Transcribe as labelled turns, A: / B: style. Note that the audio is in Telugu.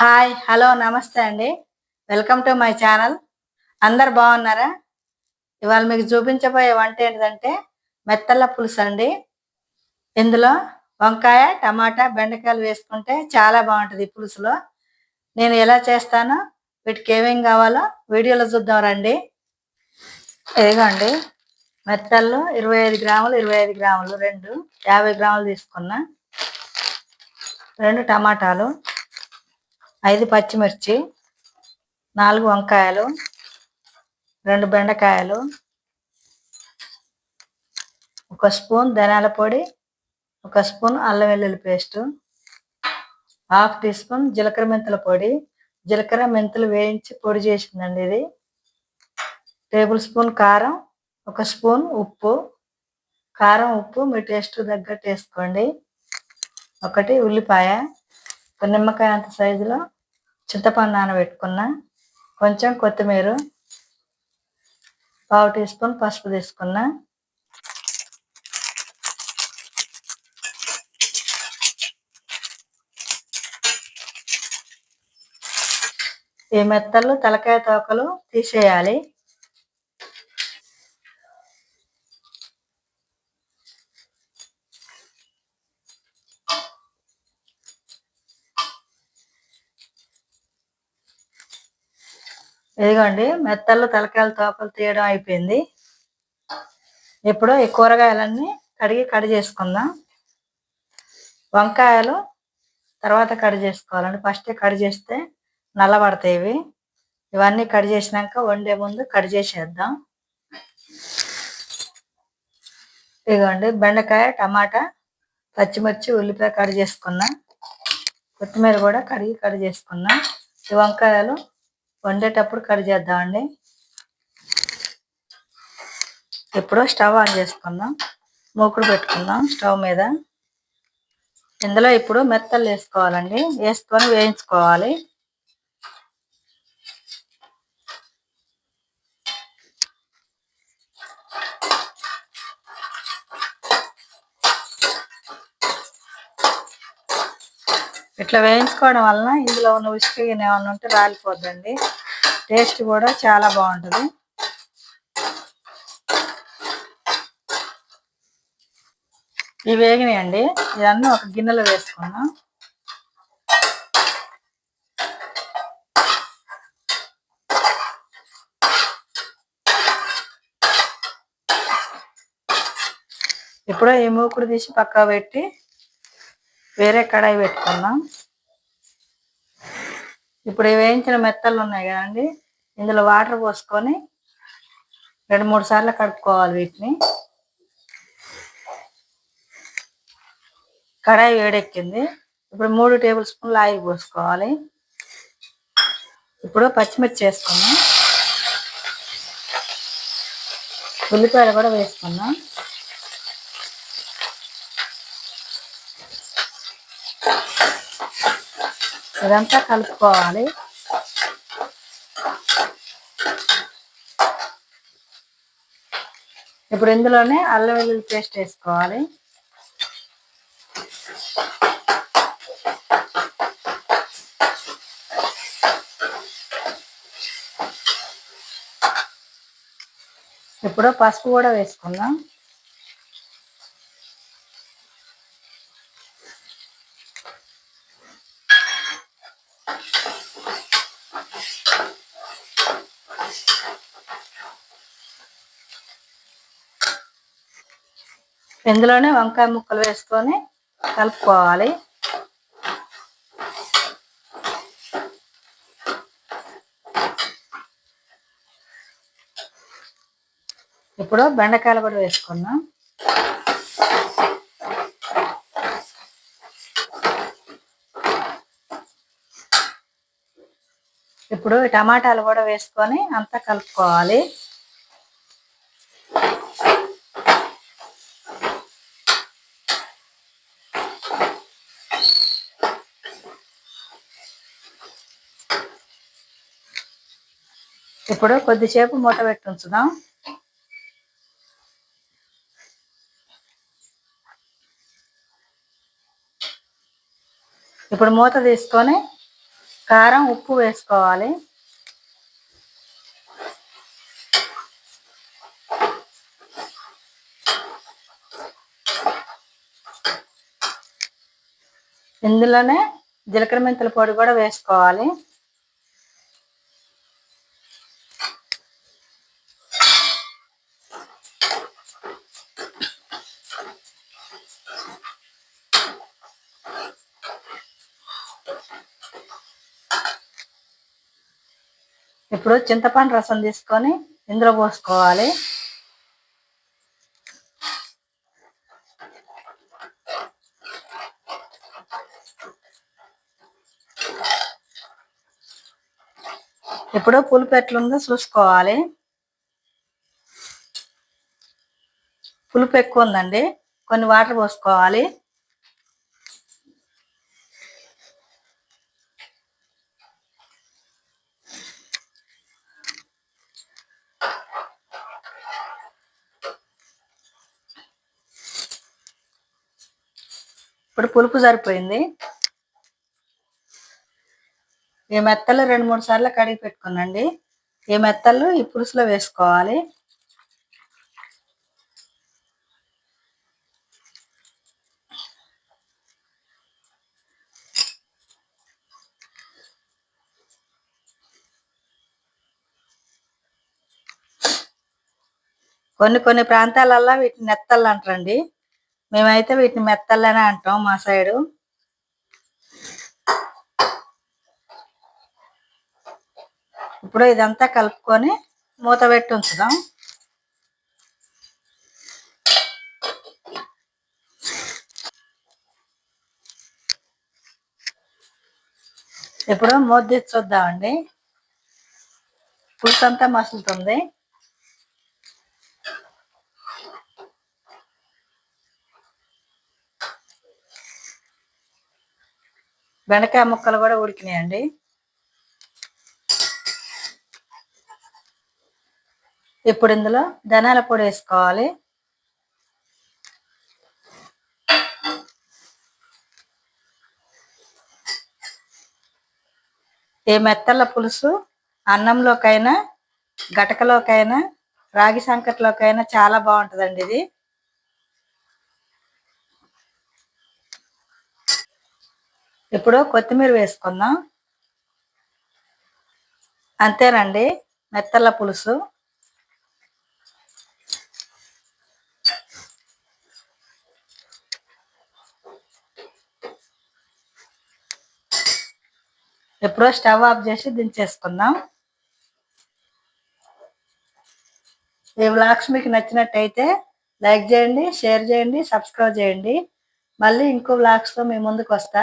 A: హాయ్ హలో నమస్తే అండి. Welcome to my channel. అందరు బాగున్నారా? ఇవాళ మీకు చూపించబోయే వంట ఏంటంటే మెత్తల పులుసు అండి. ఇందులో వంకాయ టమాటా బెండకాయలు వేసుకుంటే చాలా బాగుంటుంది ఈ పులుసులో. నేను ఎలా చేస్తానో వీటికి ఏమేం కావాలో వీడియోలో చూద్దాం రండి. ఇదిగోండి మెత్తళ్ళు ఇరవై ఐదు గ్రాములు ఇరవై ఐదు గ్రాములు రెండు యాభై గ్రాములు తీసుకున్నా. రెండు టమాటాలు. ఐదు పచ్చిమిర్చి నాలుగు వంకాయలు రెండు బెండకాయలు ఒక స్పూన్ ధనియాల పొడి ఒక స్పూన్ అల్లం వెల్లుల్లి పేస్ట్ హాఫ్ టీ స్పూన్ జీలకర్ర మెంతుల పొడి. జీలకర్ర మెంతులు వేయించి పొడి చేసిందండి ఇది. టేబుల్ స్పూన్ కారం ఒక స్పూన్ ఉప్పు. కారం ఉప్పు మీ టేస్ట్ తగ్గట్టు వేసుకోండి. ఒకటి ఉల్లిపాయ ఒక నిమ్మకాయ అంత సైజులో చింతపండు నానబెట్టుకున్న కొంచెం కొత్తిమీర పావు టీ స్పూన్ పసుపు తీసుకున్నా. ఈ మెత్తలు తలకాయ తోకలు తీసేయాలి. ఇదిగోండి మెత్తలు తలకాయలు తోకలు తీయడం అయిపోయింది. ఇప్పుడు ఈ కూరగాయలన్నీ కడిగి కడి చేసుకుందాం. వంకాయలు తర్వాత కడి చేసుకోవాలండి. ఫస్ట్ కడి చేస్తే నల్లబడతాయి ఇవి. ఇవన్నీ కడి చేసినాక వండే ముందు కడి చేసేద్దాం. ఇదిగోండి బెండకాయ టమాటా పచ్చిమిర్చి ఉల్లిపాయ కడి చేసుకున్నా. కొత్తిమీర కూడా కడిగి కడి చేసుకున్నా. ఈ వంకాయలు వండేటప్పుడు కట్ చేద్దామండి. ఇప్పుడు స్టవ్ ఆన్ చేసుకుందాం. మూకుడు పెట్టుకుందాం స్టవ్ మీద. ఇందులో ఇప్పుడు మెత్తలు వేసుకోవాలండి. వేసుకొని వేయించుకోవాలి. ఇట్లా వేయించుకోవడం వలన ఇందులో ఉన్న ఉసుక ఏమైనా ఉంటే రాలిపోద్దండి. టేస్ట్ కూడా చాలా బాగుంటుంది. ఇవి వేగినాయండి. ఇవన్నీ ఒక గిన్నెలో వేసుకున్నాం ఇప్పుడు ఈ మూకుడు తీసి పక్కా పెట్టి వేరే కడాయి పెట్టుకుందాం. ఇప్పుడు వేయించిన మెత్తలు ఉన్నాయి కదండి ఇందులో వాటర్ పోసుకొని రెండు మూడు సార్లు కడుక్కోవాలి వీటిని. కడాయి వేడెక్కింది. ఇప్పుడు మూడు టేబుల్ స్పూన్లు ఆయిల్ పోసుకోవాలి. ఇప్పుడు పచ్చిమిర్చి వేసుకున్నాం ఉల్లిపాయలు కూడా వేసుకున్నాం ఇదంతా కలుపుకోవాలి. ఇప్పుడు ఇందులోనే అల్లం వెల్లుల్లి పేస్ట్ వేసుకోవాలి. ఇప్పుడు పసుపు కూడా వేసుకుందాం. ఇందులోనే వంకాయ ముక్కలు వేసుకొని కలుపుకోవాలి. ఇప్పుడు బెండకాయలు కూడా వేసుకున్నాం ఇప్పుడు టమాటాలు కూడా వేసుకొని అంతా కలుపుకోవాలి. ఇప్పుడు కొద్దిసేపు మూత పెట్టి ఉంచుదాం. ఇప్పుడు మూత తీసుకొని కారం ఉప్పు వేసుకోవాలి. ఇందులోనే జీలకర్ర మెంతుల పొడి కూడా వేసుకోవాలి. ఇప్పుడు చింతపండు రసం తీసుకొని ఇందులో పోసుకోవాలి. ఇప్పుడు పులుపు ఎట్లుందో చూసుకోవాలి. పులుపు ఎక్కువ ఉందండి. కొన్ని వాటర్ పోసుకోవాలి. ఇప్పుడు పులుపు సరిపోయింది. ఈ మెత్తలు రెండు మూడు సార్లు కడిగి పెట్టుకున్నాండి. ఈ మెత్తలు ఈ పులుసులో వేసుకోవాలి. కొన్ని కొన్ని ప్రాంతాలల్లో వీటిని నెత్తళ్ళు అంటారండి. మేమైతే వీటిని మెత్తళ్ళనే అంటాం మా సైడు. ఇప్పుడు ఇదంతా కలుపుకొని మూత పెట్టి ఉంచుదాం. ఇప్పుడు మూత తీసి చూద్దామండి. పులుసు అంతా మసులుతుంది. బెండకాయ ముక్కలు కూడా ఉడికినాయండి. ఇప్పుడు ఇందులో ధనాల పొడి వేసుకోవాలి. ఈ మెత్తల పులుసు అన్నంలోకైనా గటకలోకైనా రాగి సంకట్లోకైనా చాలా బాగుంటుందండి ఇది. ఇప్పుడు కొత్తిమీర వేసుకుందాం. అంతేనండి మెత్తల పులుసు. ఎప్పుడో స్టవ్ ఆఫ్ చేసి దించేసుకుందాం. ఈ వ్లాగ్స్ మీకు నచ్చినట్టయితే లైక్ చేయండి షేర్ చేయండి సబ్స్క్రైబ్ చేయండి. మళ్ళీ ఇంకో వ్లాగ్స్తో మీ ముందుకు వస్తా